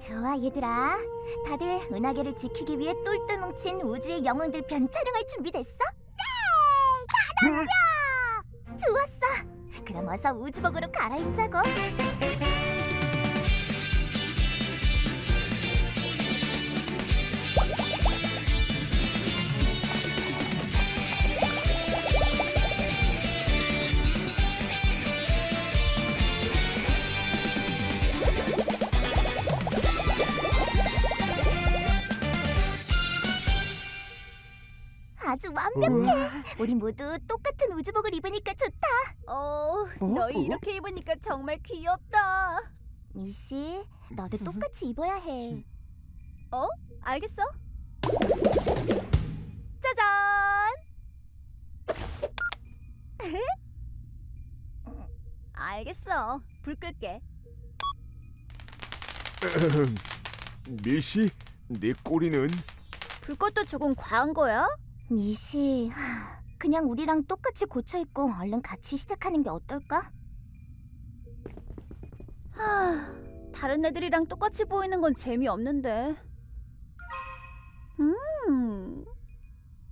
좋아 얘들아 다들 은하계를 지키기 위해 똘똘 뭉친 우주의 영웅들 편 촬영할 준비 됐어? 네! 좋았어 그럼 어서 우주복으로 갈아입자고 완벽해 우리 모두 똑같은 우주복을 입으니까 좋다 어, 어? 너희 어? 이렇게 입으니까 정말 귀엽다. 미씨 너도 똑같이 입어야 해 알겠어? 짜잔! 알겠어. 불 끌게. 미시, 네 꼬리는 불꽃도 조금 과한 거야? 하, 그냥 우리랑 똑같이 고쳐 입고 얼른 같이 시작하는 게 어떨까? 하, 다른 애들이랑 똑같이 보이는 건 재미없는데. 음.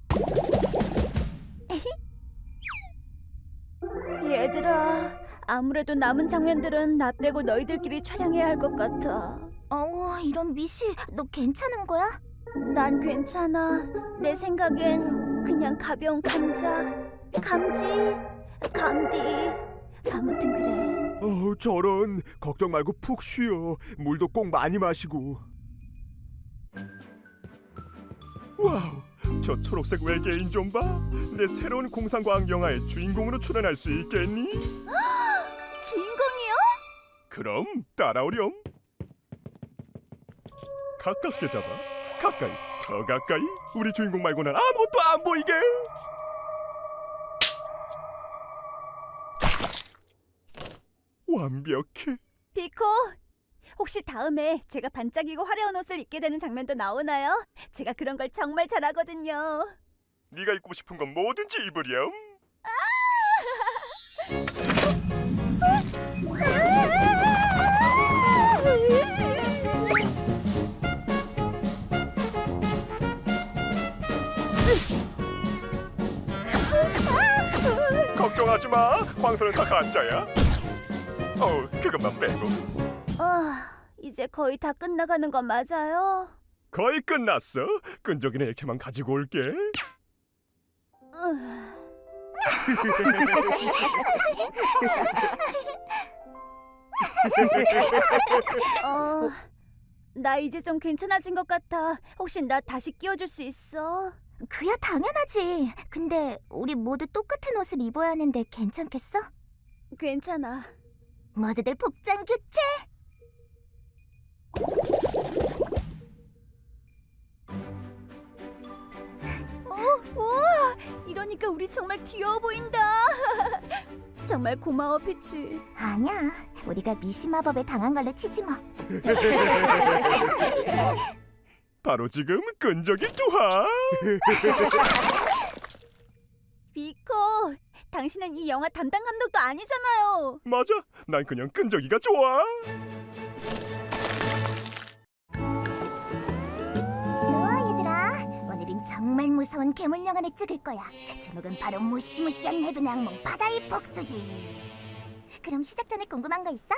얘들아, 아무래도 남은 장면들은 나 빼고 너희들끼리 촬영해야 할 것 같아. 어 이런 미씨 너 괜찮은 거야? 난 괜찮아. 내 생각엔 그냥 가벼운 감자, 감지, 감디. 아무튼 그래. 어, 저런 걱정 말고 푹 쉬어. 물도 꼭 많이 마시고. 와우, 저 초록색 외계인 좀 봐. 내 새로운 공상과학 영화의 주인공으로 출연할 수 있겠니? 주인공이요? 그럼 따라오렴. 가깝게 잡아. 가까이. 더 가까이. 우리 주인공 말고는 아무것도 안 보이게. 완벽해. 비코. 혹시 다음에 제가 반짝이고 화려한 옷을 입게 되는 장면도 나오나요? 제가 그런 걸 정말 잘하거든요. 네가 입고 싶은 건 뭐든지 입으렴. 걱정하지 마. 광선은 다 가짜야. 어, 그것만 빼고 아, 이제 거의 다 끝나가는 거 맞아요? 거의 끝났어. 끈적이는 액체만 가지고 올게. 으, 어, 나 이제 좀 괜찮아진 것 같아. 혹시 나 다시 끼워줄 수 있어? 그야 당연하지 근데 우리 모두 똑같은 옷을 입어야 하는데 괜찮겠어? 괜찮아. 모두들 복장 교체 어, 우와, 이러니까 우리 정말 귀여워 보인다. 정말 고마워, 피치. 아니야 우리가 미시 마법에 당한 걸로 치지 뭐 바로 지금 끈적이 투하. 비코, 당신은 이 영화 담당 감독도 아니잖아요. 맞아. 난 그냥 끈적이가 좋아. 좋아 얘들아 오늘은 정말 무서운 괴물 영화를 찍을 거야 제목은 바로 무시무시한 해변의 악몽 바다의 복수지 그럼 시작 전에 궁금한 거 있어?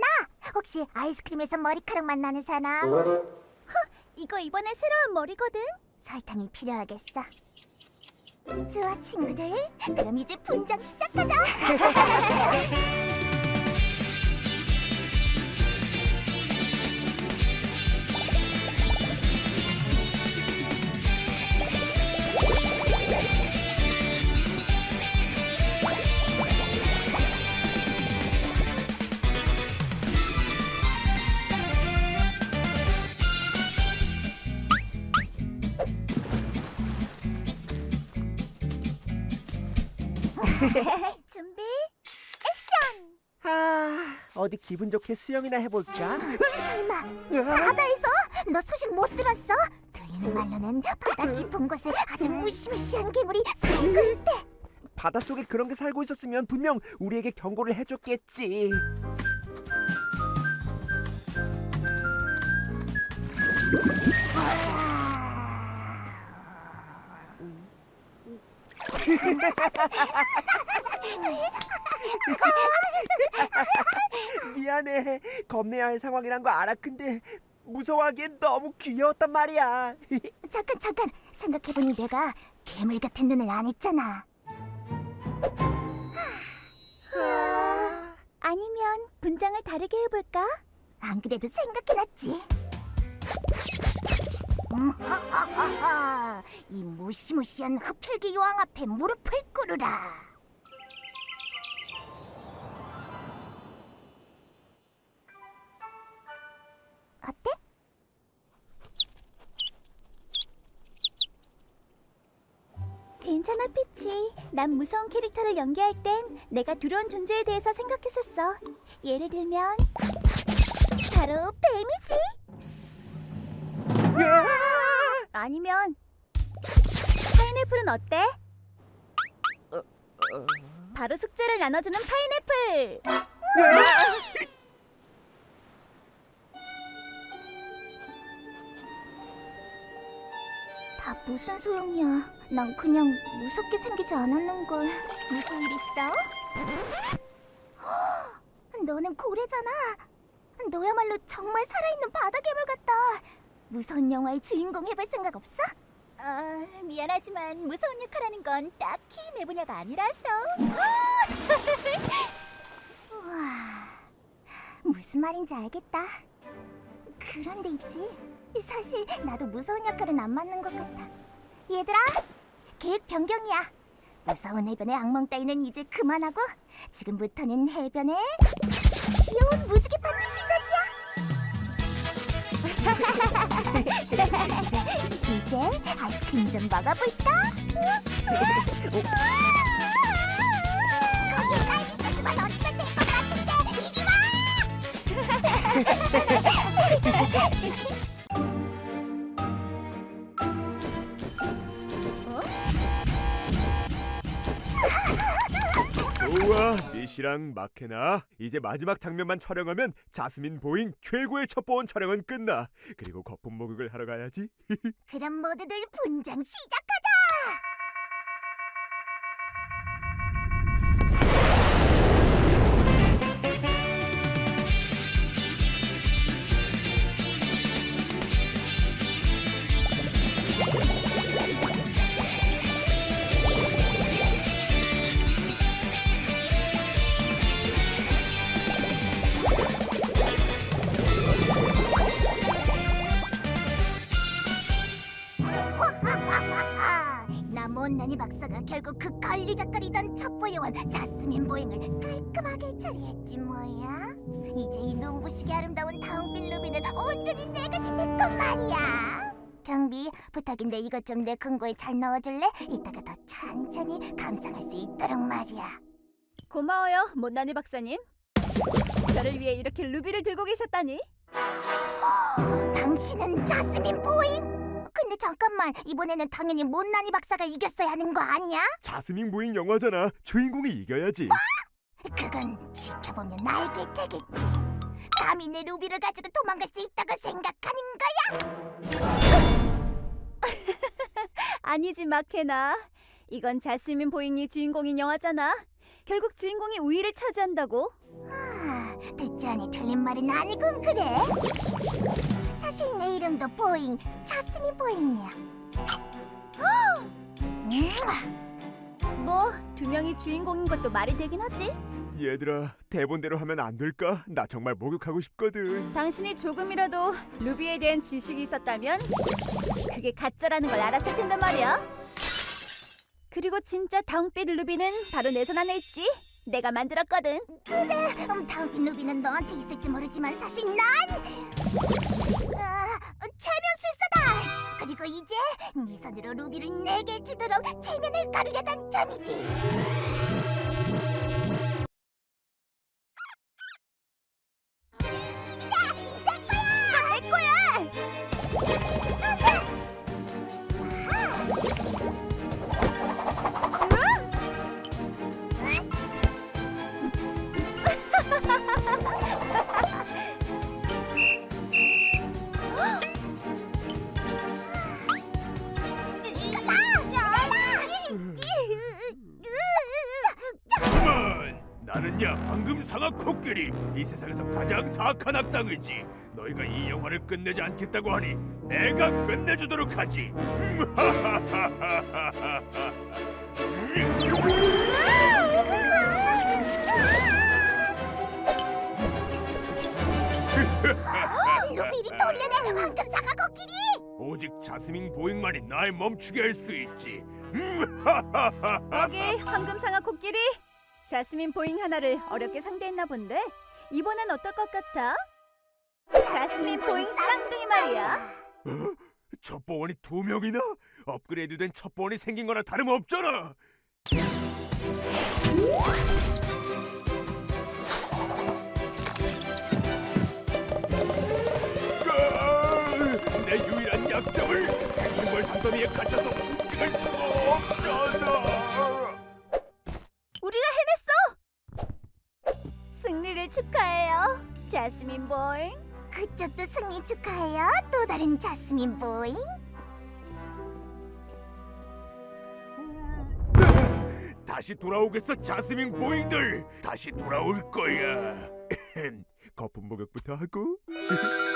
나 혹시 아이스크림에서 머리카락 만나는 사람? 이거 이번에 새로운 머리거든. 설탕이 필요하겠어. 좋아 친구들. 그럼 이제 분장 시작하자 어디 기분 좋게 수영이나 해볼까? 설마 으아, 바다에서 너 소식 못 들었어? 들리는 말로는 바다 깊은 곳에 아주 무시무시한 괴물이 살고 있대. 바닷속에 그런 게 살고 있었으면 분명 우리에게 경고를 해줬겠지. 미안해. 겁내야 할 상황이란 거 알아. 근데 무서워하기엔 너무 귀여웠단 말이야. 잠깐 잠깐 생각해보니 내가 괴물 같은 눈을 안 했잖아. 아니면 분장을 다르게 해볼까? 안 그래도 생각해놨지. 음, 하하하하. 이 무시무시한 흡혈귀 여왕 앞에 무릎을 꿇으라. 어때? 괜찮아, 피치. 난 무서운 캐릭터를 연기할 땐 내가 두려운 존재에 대해서 생각했었어. 예를 들면 바로 뱀이지. 아니면 파인애플은 어때? 바로 숙제를 나눠주는 파인애플. 다 무슨 소용이야. 난 그냥 무섭게 생기지 않았는 걸. 무슨 일 있어? 헉, 너는 고래잖아. 너야말로 정말 살아있는 바다 괴물 같다. 무서운 영화의 주인공 해볼 생각 없어? 어, 미안하지만 무서운 역할하는 건 딱히 내 분야가 아니라서. 우와, 무슨 말인지 알겠다. 그런데 있지. 사실 나도 무서운 역할은 안 맞는 것 같아. 얘들아, 계획 변경이야. 무서운 해변의 악몽 따위는 이제 그만하고 지금부터는 해변에 귀여운 무지개 파티 시작이야. 이제 아이스크림 좀 먹어볼까? 거기까지 있었지만 어디서 될것 같은데 이리 와! 미시랑 마케나 이제 마지막 장면만 촬영하면 자스민 보잉 최고의 첩보원 촬영은 끝나. 그리고 거품 목욕을 하러 가야지. 그럼 모두들 분장 시작 자스민 보잉을 깔끔하게 처리했지 뭐야. 이제 이 눈부시게 아름다운 다운빛 루비는 온전히 내 것이 됐건 말이야. 경비 부탁인데 이것 좀 내 금고에 잘 넣어줄래? 이따가 더 천천히 감상할 수 있도록 말이야. 고마워요, 못난이 박사님. 저를 위해 이렇게 루비를 들고 계셨다니. 당신은 자스민 보잉? 근데 잠깐만 이번에는 당연히 못난이 박사가 이겼어야 하는 거 아니야? 자스민 보잉 영화잖아 주인공이 이겨야지 그건 지켜보면 알게 되겠지. 감히 내 루비를 가지고 도망갈 수 있다고 생각하는 거야? 아니지, 마케나. 이건 자스민 보잉이 주인공인 영화잖아. 결국 주인공이 우위를 차지한다고. 아, 듣지 않니 틀린 말은 아니군 그래. 내 이름도 보잉, 자스민 보잉이야. 음, 뭐, 두 명이 주인공인 것도 말이 되긴 하지. 얘들아 대본대로 하면 안 될까? 나 정말 목욕하고 싶거든 당신이 조금이라도 루비에 대한 지식이 있었다면 그게 가짜라는 걸 알았을 텐데 말이야. 그리고 진짜 다운빛 루비는 바로 내 손 안에 있지. 내가 만들었거든. 그래. 음, 다음핀 루비는 너한테 있을지 모르지만 사실 난 아. 그리고 이제 네 손으로 루비를 내게 주도록 체면을 가르려던 점이지. 야 황금 상아 코끼리 이 세상에서 가장 사악한 악당이지 너희가 이 영화를 끝내지 않겠다고 하니 내가 끝내주도록 하지 루비를 돌려내는 황금 사과 코끼리. 오직 자스민 보잉만이 날 멈추게 할 수 있지 거기 황금 상아 코끼리. 자스민 보잉 하나를 어렵게 상대했나 본데? 이번엔 어떨 것 같아? 자스민 보잉 쌍둥이 말이야. 첩보원이 두 명이나? 업그레이드된 첩보원이 생긴 거나 다름없잖아! 아, 내 유일한 약점을 백문벌 산더미에 갇혀서 움직일 승리를 축하해요. 자스민 보잉. 그쪽도 승리 축하해요. 또 다른 자스민 보잉. 다시 돌아오겠어 자스민 보잉들 다시 돌아올 거야 거품 목욕부터 하고